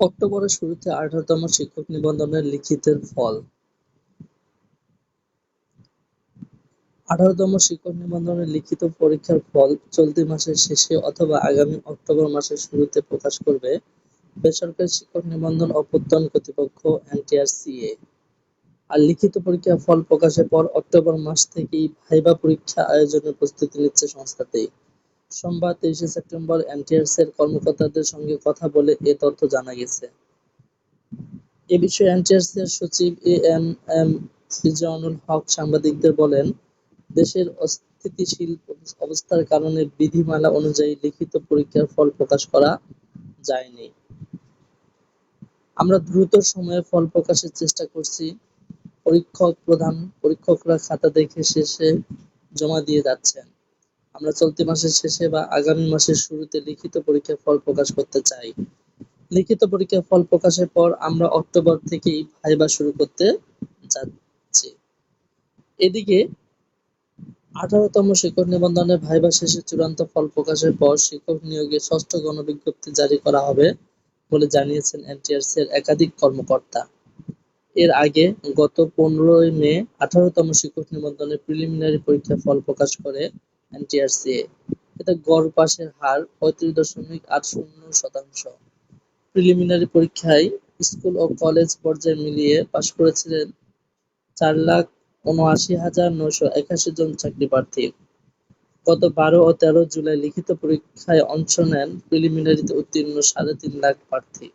অক্টোবরের শুরুতে আঠারোতম শিক্ষক নিবন্ধনের লিখিতের ফল। আঠারোতম শিক্ষক নিবন্ধনের লিখিত পরীক্ষার ফল চলতি মাসের শেষে অথবা আগামী অক্টোবর মাসের শুরুতে প্রকাশ করবে বেসরকারি শিক্ষক নিবন্ধন ও কর্তৃপক্ষ, এনটিআরসিএ। আর লিখিত পরীক্ষার ফল প্রকাশের পর অক্টোবর মাস থেকেই ভাইবা পরীক্ষা আয়োজনের প্রস্তুতি নিচ্ছে সংস্থাটি সোমবার তেইশে সেপ্টেম্বর এনটিআরসির কর্মকর্তাদের সঙ্গে কথা বলে এ তথ্য জানা গেছে। এ বিষয়ে এনটিআরসির সচিব এ এম রিজওয়ানুল হক সাংবাদিকদের বলেন, দেশের অস্থিতিশীল অবস্থার কারণে বিধিমালা অনুযায়ী লিখিত পরীক্ষার ফল প্রকাশ করা যায়নি। আমরা দ্রুত সময়ে ফল প্রকাশের চেষ্টা করছি। পরীক্ষক প্রধান পরীক্ষকরা খাতা দেখে শেষে জমা দিয়ে যাচ্ছেন। আমরা চলতি মাসের শেষে বা আগামী মাসের শুরুতে লিখিত পরীক্ষার ফল প্রকাশ করতে চাই। লিখিত পরীক্ষার ফল প্রকাশের পর আমরা অক্টোবর থেকেই ভাইবা শুরু করতে যাচ্ছি। এদিকে আঠারোতম শিক্ষক নিবন্ধনের ভাইবা শেষে চূড়ান্ত ফল প্রকাশের পর শিক্ষক নিয়োগে ষষ্ঠ গণবিজ্ঞপ্তি জারি করা হবে বলে জানিয়েছেন এনটিআরসি-এর একাধিক কর্মকর্তা। এর আগে গত পনেরোই মে আঠারোতম শিক্ষক নিবন্ধনের প্রিলিমিনারি পরীক্ষার ফল প্রকাশ করে এনটিআরসিএ এতে গড় পাসের হার পঁয়ত্রিশ দশমিক আট শূন্য শতাংশ। প্রিলিমিনারি পরীক্ষায় স্কুল ও কলেজ পর্যায়ে মিলিয়ে পাশ করেছিলেন চার লাখ উনআশি হাজার নয়শো একাশি জন চাকরি প্রার্থী। গত বারো ও তেরো জুলাই লিখিত পরীক্ষায় অংশ নেন প্রিলিমিনারিতে উত্তীর্ণ সাড়ে তিন লাখ প্রার্থী।